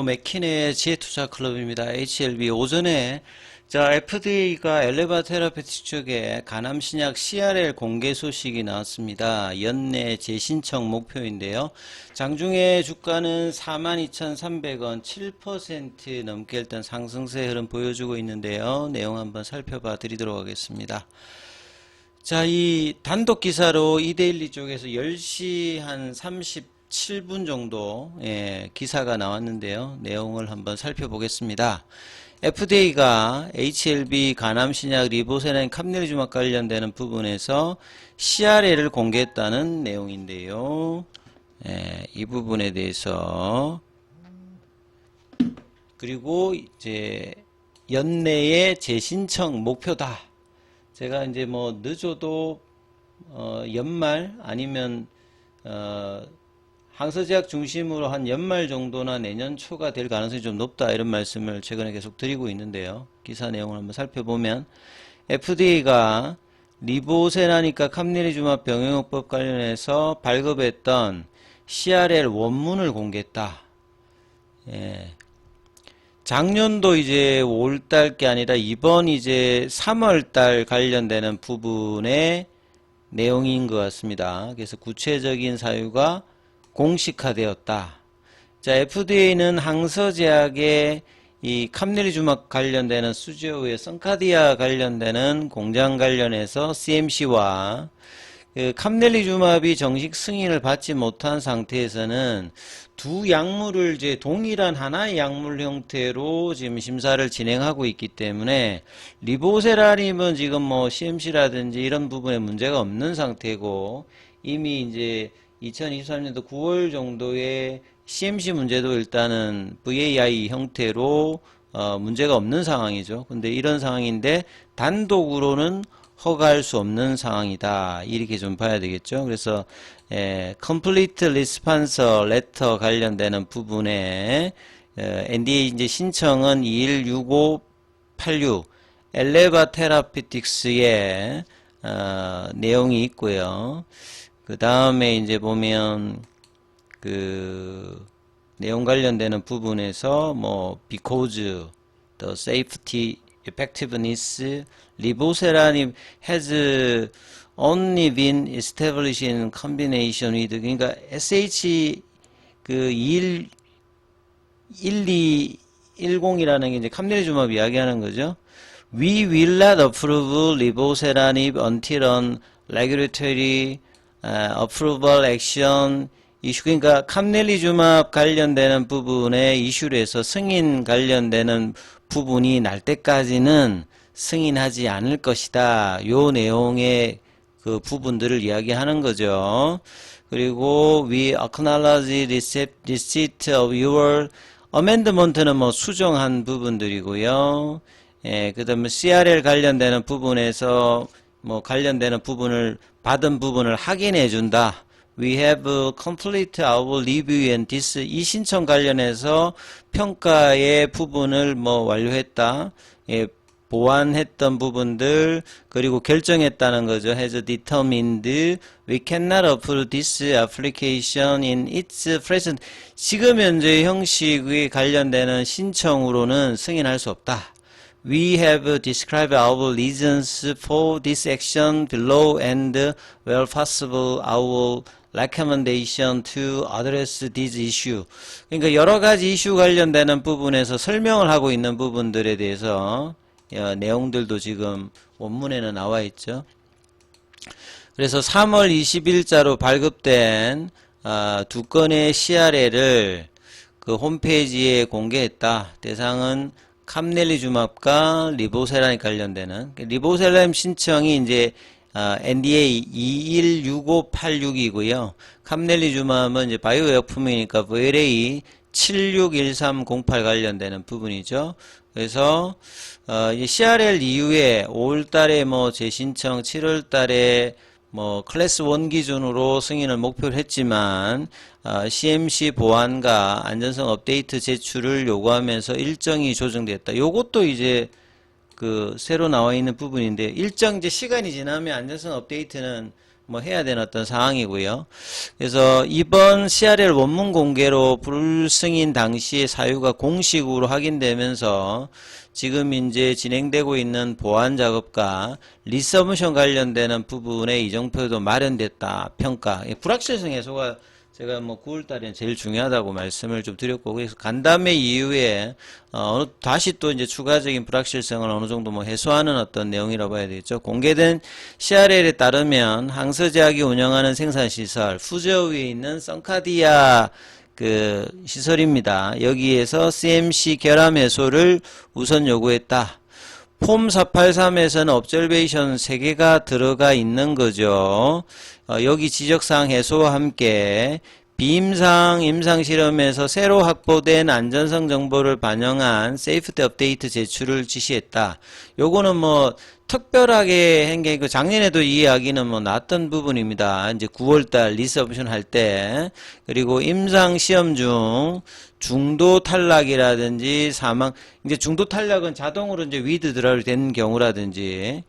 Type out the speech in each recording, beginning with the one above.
맥킨의 지혜투자 클럽입니다. HLB 오전에 자 FDA가 엘레바 테라페틱 쪽에 간암 신약 CRL 공개 소식이 나왔습니다. 연내 재신청 목표인데요. 장중에 주가는 42,300원 7% 넘게 일단 상승세 흐름 보여주고 있는데요. 내용 한번 살펴봐 드리도록 하겠습니다. 자, 이 단독 기사로 이데일리 쪽에서 10시 한 37분 정도 예, 기사가 나왔는데요. 내용을 한번 살펴보겠습니다. FDA가 HLB 간암 신약 리보세라인 캄네리주막 관련되는 부분에서 CRL을 공개했다는 내용인데요. 예, 이 부분에 대해서 그리고 이제 연내의 재신청 목표다. 제가 이제 뭐 늦어도 어 연말 아니면 어 항서제약 중심으로 한 연말 정도나 내년 초가 될 가능성이 좀 높다 이런 말씀을 최근에 계속 드리고 있는데요. 기사 내용을 한번 살펴보면 FDA가 리보세라니까 캄네리주마 병용요법 관련해서 발급했던 CRL 원문을 공개했다. 예. 작년도 이제 5월달 게 아니라 이번 이제 3월달 관련되는 부분의 내용인 것 같습니다. 그래서 구체적인 사유가 공식화되었다. 자, FDA는 항서제약의 이 캄네리주막 관련되는 수지오의 선카디아 관련되는 공장 관련해서 CMC와 그 캄넬리주마비 정식 승인을 받지 못한 상태에서는 두 약물을 이제 동일한 하나의 약물 형태로 지금 심사를 진행하고 있기 때문에 리보세라림은 지금 뭐 CMC라든지 이런 부분에 문제가 없는 상태고 이미 이제 2023년도 9월 정도에 CMC 문제도 일단은 VAI 형태로 어 문제가 없는 상황이죠. 근데 이런 상황인데 단독으로는 허가할 수 없는 상황이다. 이렇게 좀 봐야 되겠죠. 그래서 에, complete response letter 관련되는 부분에 에, NDA 이제 신청은 216586 엘레바 테라피틱스의 어, 내용이 있고요. 그 다음에 이제 보면 그 내용 관련되는 부분에서 뭐 because the safety effectiveness 리보세라님 has only been established in combination with 그러니까 SH 그 21, 1210이라는 게 이제 캄네리주맙 이야기하는 거죠. We will not approve 리보세라 approval action 이슈 그러니까 캄넬리주맙 관련되는 부분에 이슈를 해서 승인 관련되는 부분이 날 때까지는 승인하지 않을 것이다. 요 내용의 그 부분들을 이야기하는 거죠. 그리고 we acknowledge receipt of your amendment는 뭐 수정한 부분들이고요. 예, 그 다음에 CRL 관련되는 부분에서 뭐 관련되는 부분을 받은 부분을 확인해 준다. We have complete our review and this 이 신청 관련해서 평가의 부분을 뭐 완료했다. 예, 보완했던 부분들 그리고 결정했다는 거죠. has determined we cannot approve this application in its present 지금 현재 형식에 관련되는 신청으로는 승인할 수 없다. We have described our reasons for this action below and where possible our recommendation to address this issue. 그러니까 여러 가지 이슈 관련되는 부분에서 설명을 하고 있는 부분들에 대해서 어, 내용들도 지금 원문에는 나와 있죠. 그래서 3월 20일자로 발급된 어, 두 건의 CRL을 그 홈페이지에 공개했다. 대상은 캄넬리주맙과 리보세라에 관련되는 리보세라임 신청이 이제 어, NDA 216586이고요. 캄넬리주맘은 이제 바이오薬품이니까 VLA 761308 관련되는 부분이죠. 그래서 어, 이 CRL 이후에 5월달에 뭐 재신청, 7월달에 뭐 클래스 1 기준으로 승인을 목표로 했지만 어, CMC 보안과 안전성 업데이트 제출을 요구하면서 일정이 조정됐다. 요것도 이제 그 새로 나와 있는 부분인데 일정 이제 시간이 지나면 안전성 업데이트는 뭐 해야 되는 어떤 상황이고요. 그래서 이번 CRL 원문 공개로 불승인 당시의 사유가 공식으로 확인되면서 지금 이제 진행되고 있는 보안 작업과 리서브션 관련되는 부분에 이정표도 마련됐다 평가. 예, 불확실성 해소가 제가 뭐 9월 달에 제일 중요하다고 말씀을 좀 드렸고 그래서 간담회 이후에 어, 다시 또 이제 추가적인 불확실성을 어느 정도 뭐 해소하는 어떤 내용이라고 봐야 되겠죠. 공개된 CRL에 따르면 항서제약이 운영하는 생산 시설 후저 위에 있는 썬카디아 그 시설입니다. 여기에서 CMC 결함 해소를 우선 요구했다. 폼 483에서는 observation 3개가 들어가 있는 거죠. 어, 여기 지적사항 해소와 함께 비임상 임상 실험에서 새로 확보된 안전성 정보를 반영한 세이프티 업데이트 제출을 지시했다. 요거는 뭐 특별하게 한게 아니고 작년에도 이 이야기는 뭐 나왔던 부분입니다. 이제 9월달 리서브션 할 때 그리고 임상 시험 중 중도 탈락이라든지 사망 이제 중도 탈락은 자동으로 이제 위드 드랍이 된 경우라든지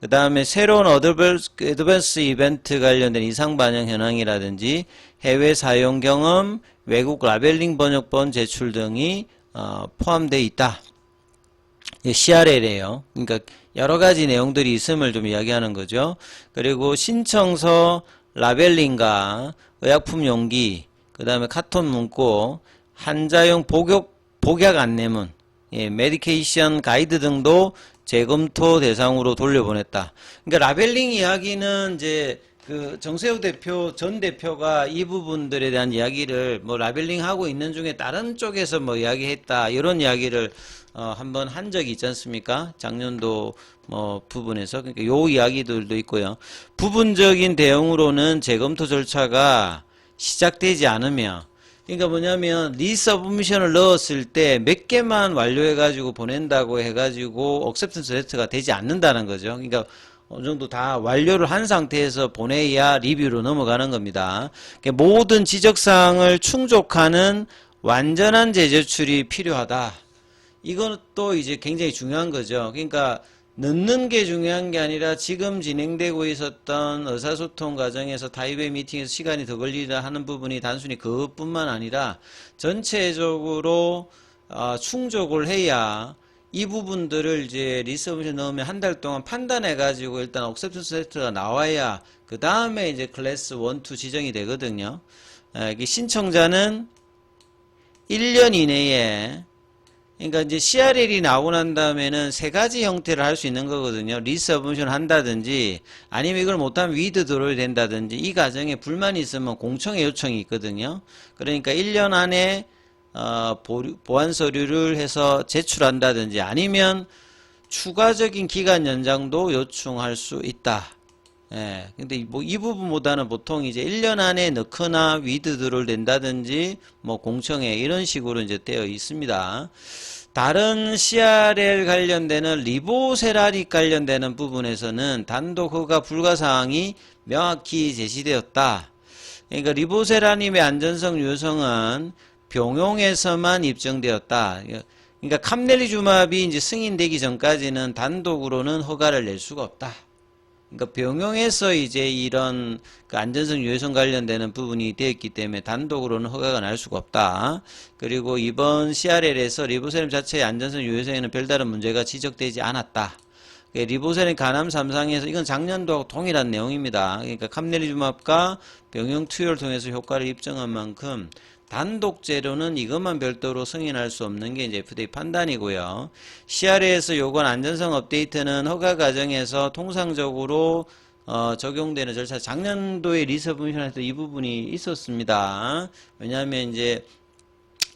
그 다음에 새로운 어드밴스, 어드밴스 이벤트 관련된 이상 반영 현황이라든지 해외 사용 경험, 외국 라벨링 번역본 제출 등이 어, 포함되어 있다. CRL이에요. 그러니까 여러 가지 내용들이 있음을 좀 이야기하는 거죠. 그리고 신청서 라벨링과 의약품 용기, 그 다음에 카톤 문구, 환자용 복약, 복약 안내문, 예, 메디케이션 가이드 등도 재검토 대상으로 돌려보냈다. 그러니까 라벨링 이야기는 이제 그 정세호 대표 전 대표가 이 부분들에 대한 이야기를 뭐 라벨링 하고 있는 중에 다른 쪽에서 뭐 이야기했다 이런 이야기를 어 한번 한 적이 있지 않습니까? 작년도 뭐 부분에서 그러니까 요 이야기들도 있고요. 부분적인 대응으로는 재검토 절차가 시작되지 않으며 그러니까 뭐냐면 리서브미션을 넣었을 때 몇 개만 완료해가지고 보낸다고 해가지고 억셉턴스 레터가 되지 않는다는 거죠. 그러니까 어느 정도 다 완료를 한 상태에서 보내야 리뷰로 넘어가는 겁니다. 그러니까 모든 지적사항을 충족하는 완전한 재제출이 필요하다. 또 이제 굉장히 중요한 거죠. 그러니까 넣는 게 중요한 게 아니라 지금 진행되고 있었던 의사소통 과정에서 타이베이 미팅에서 시간이 더 걸리다 하는 부분이 단순히 그것뿐만 아니라 전체적으로 어, 충족을 해야 이 부분들을 이제 리서브에 넣으면 한 달 동안 판단해 가지고 일단 억셉턴스 세트가 나와야 그 다음에 이제 클래스 1, 2 지정이 되거든요. 에, 이게 신청자는 1년 이내에 그러니까 이제 CRL이 나오고 난 다음에는 세 가지 형태를 할 수 있는 거거든요. 리서브션 한다든지 아니면 이걸 못하면 위드 드로이 된다든지 이 과정에 불만이 있으면 공청회 요청이 있거든요. 그러니까 1년 안에 어, 보류- 보안 서류를 해서 제출한다든지 아니면 추가적인 기간 연장도 요청할 수 있다. 예. 근데 뭐 이 부분보다는 보통 이제 1년 안에 넣거나 위드드를 된다든지 뭐 공청회 이런 식으로 이제 되어 있습니다. 다른 CRL 관련되는 리보세라릭 관련되는 부분에서는 단독 허가 불가 사항이 명확히 제시되었다. 그러니까 리보세라님의 안전성 유효성은 병용에서만 입증되었다. 그러니까 캄넬리주맙이 이제 승인되기 전까지는 단독으로는 허가를 낼 수가 없다. 그러니까 병용에서 이제 이런 그 안전성 유효성 관련되는 부분이 되었기 때문에 단독으로는 허가가 날 수가 없다. 그리고 이번 CRL에서 리보세럼 자체의 안전성 유효성에는 별다른 문제가 지적되지 않았다. 그 리보세린 간암 3상에서 이건 작년도하고 동일한 내용입니다. 그러니까 캄넬리주맙과 병용 투여를 통해서 효과를 입증한 만큼 단독제로는 이것만 별도로 승인할 수 없는 게 이제 FDA 판단이고요. CR에서 요구한 안전성 업데이트는 허가 과정에서 통상적으로 어, 적용되는 절차 작년도에 리서브미션에서 이 부분이 있었습니다. 왜냐하면 이제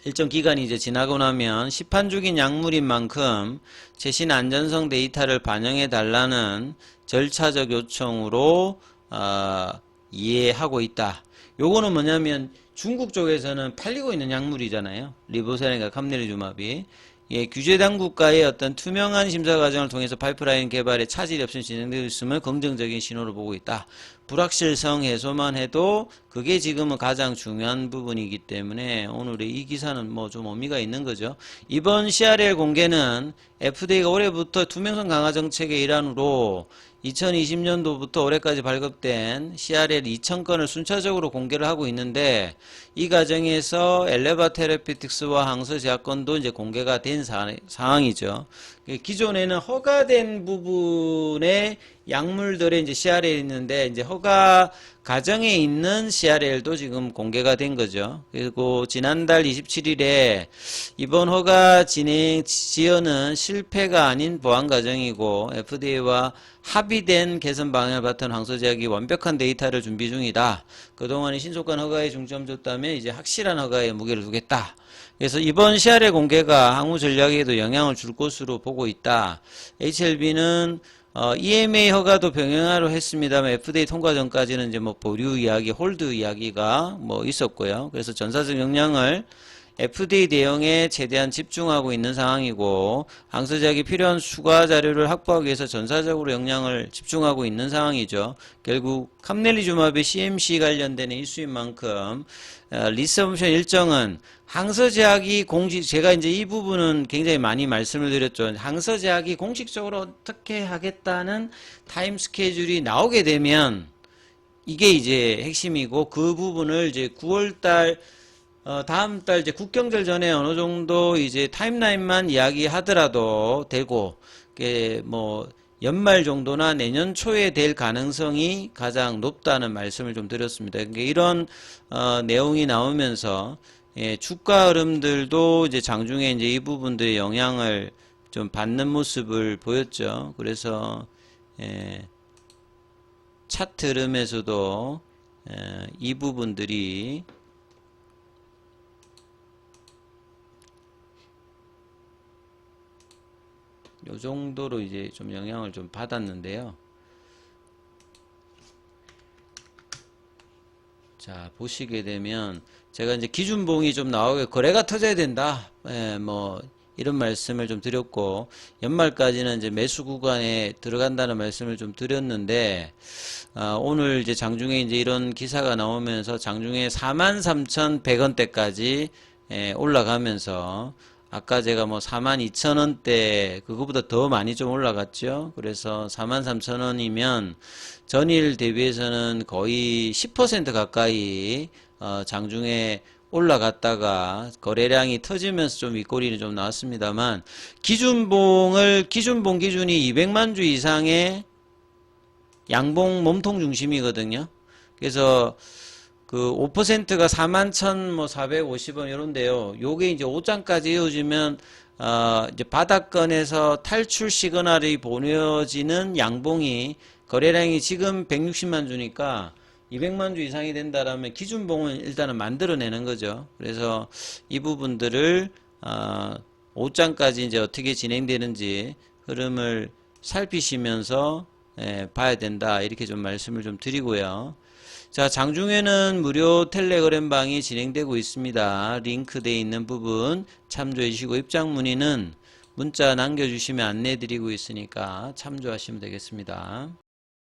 일정 기간이 이제 지나고 나면 시판 중인 약물인 만큼 최신 안전성 데이터를 반영해 달라는 절차적 요청으로 어, 이해하고 있다. 요거는 뭐냐면 중국 쪽에서는 팔리고 있는 약물이잖아요. 리보세라인과 캄네리주맙이 예, 규제 당국과의 어떤 투명한 심사 과정을 통해서 파이프라인 개발에 차질이 없이 진행되고 있음을 긍정적인 신호로 보고 있다. 불확실성 해소만 해도 그게 지금은 가장 중요한 부분이기 때문에 오늘의 이 기사는 뭐 좀 의미가 있는 거죠. 이번 CRL 공개는 FDA가 올해부터 투명성 강화 정책의 일환으로 2020년도부터 올해까지 발급된 CRL 2,000건을 순차적으로 공개를 하고 있는데 이 과정에서 엘레바 테라피틱스와 항서 제약건도 이제 공개가 된 사, 상황이죠. 기존에는 허가된 부분의 약물들의 이제 CRL 있는데 이제 허가 과정에 있는 CRL도 지금 공개가 된 거죠. 그리고 지난달 27일에 이번 허가 진행 지연은 실패가 아닌 보안 과정이고 FDA와 합의된 개선 방향을 바탕 항소제약이 완벽한 데이터를 준비 중이다. 그동안의 신속한 허가에 중점 줬다면 이제 확실한 허가에 무게를 두겠다. 그래서 이번 CR의 공개가 항우 전략에도 영향을 줄 것으로 보고 있다. HLB는 어, EMA 허가도 병행하려 했습니다만 FDA 통과 전까지는 이제 뭐 보류 이야기, 홀드 이야기가 뭐 있었고요. 그래서 전사적 영향을 FDA 대응에 최대한 집중하고 있는 상황이고 항서제약이 필요한 수가 자료를 확보하기 위해서 전사적으로 역량을 집중하고 있는 상황이죠. 결국 캄넬리주마비 CMC 관련된 이슈인 만큼 어, 리서브션 일정은 항서제약이 공식 제가 이제 이 부분은 굉장히 많이 말씀을 드렸죠. 항서제약이 공식적으로 어떻게 하겠다는 타임 스케줄이 나오게 되면 이게 이제 핵심이고 그 부분을 이제 9월달 어, 다음 달 이제 국경절 전에 어느 정도 이제 타임라인만 이야기하더라도 되고, 뭐, 연말 정도나 내년 초에 될 가능성이 가장 높다는 말씀을 좀 드렸습니다. 그러니까 이런, 어, 내용이 나오면서, 예, 주가 흐름들도 이제 장중에 이제 이 부분들의 영향을 좀 받는 모습을 보였죠. 그래서, 예, 차트 흐름에서도, 예, 이 부분들이 요 정도로 이제 좀 영향을 좀 받았는데요. 자, 보시게 되면 제가 이제 기준봉이 좀 나오게 거래가 터져야 된다. 예, 뭐 이런 말씀을 좀 드렸고 연말까지는 이제 매수 구간에 들어간다는 말씀을 좀 드렸는데 아, 오늘 이제 장중에 이제 이런 기사가 나오면서 장중에 43,100원대까지 예, 올라가면서 아까 제가 뭐 42,000원대 그거보다 더 많이 좀 올라갔죠. 그래서 43,000원이면 전일 대비해서는 거의 10% 가까이 어, 장중에 올라갔다가 거래량이 터지면서 좀 윗꼬리는 좀 나왔습니다만 기준봉을 기준봉 기준이 200만 주 이상의 양봉 몸통 중심이거든요. 그래서 그 5%가 41,450원 이런데요. 요게 이제 5장까지 이어지면 어 이제 바닥권에서 탈출 시그널이 보내지는 양봉이 거래량이 지금 160만 주니까 200만 주 이상이 된다라면 기준봉은 일단은 만들어내는 거죠. 그래서 이 부분들을 어 5장까지 이제 어떻게 진행되는지 흐름을 살피시면서 예, 봐야 된다 이렇게 좀 말씀을 좀 드리고요. 자, 장중에는 무료 텔레그램 방이 진행되고 있습니다. 링크되어 있는 부분 참조해 주시고 입장 문의는 문자 남겨주시면 안내 드리고 있으니까 참조하시면 되겠습니다.